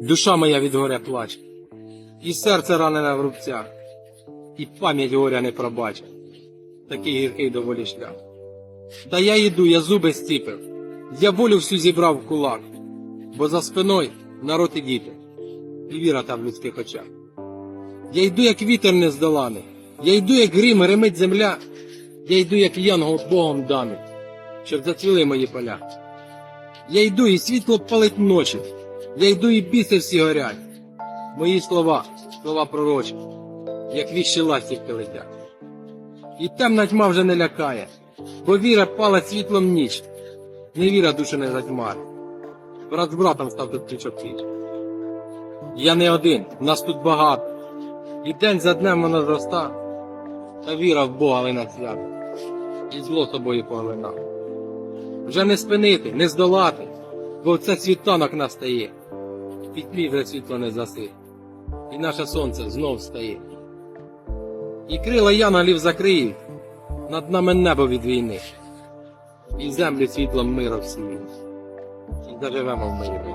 Душа моя від горя плаче, і серце ранене в рубцях, і пам'ять горя не пробаче. Такий гіркий доволі шлях. Та я йду, я зуби стіпив, я волю всю зібрав в кулак, бо за спиною народ і діти, і віра там в людських очах. Я йду, як вітер нездоланий, я йду, як грім, гримить земля, я йду, як янгол Богом даний, щоб зацвіли мої поля. Я йду, і світло палить ночі, я йду, і біси всі горять. Мої слова, слова пророчі, як віщі ластівки летять. І темна тьма вже не лякає, бо віра палить світлом ніч, невіра душу не затьмарить. Брат з братом став тут пліч пліч. Я не один, нас тут багато. І день за днем вона зроста, та віра в Бога лина свято, і зло собою поглина. Вже не спинити, не здолати, бо це світанок настає, в пітлі вже світло не заси, і наше сонце знов встає. І крила янголів закриють, над нами небо від війни, і землю світлом миру всіють, і заживемо в мирі.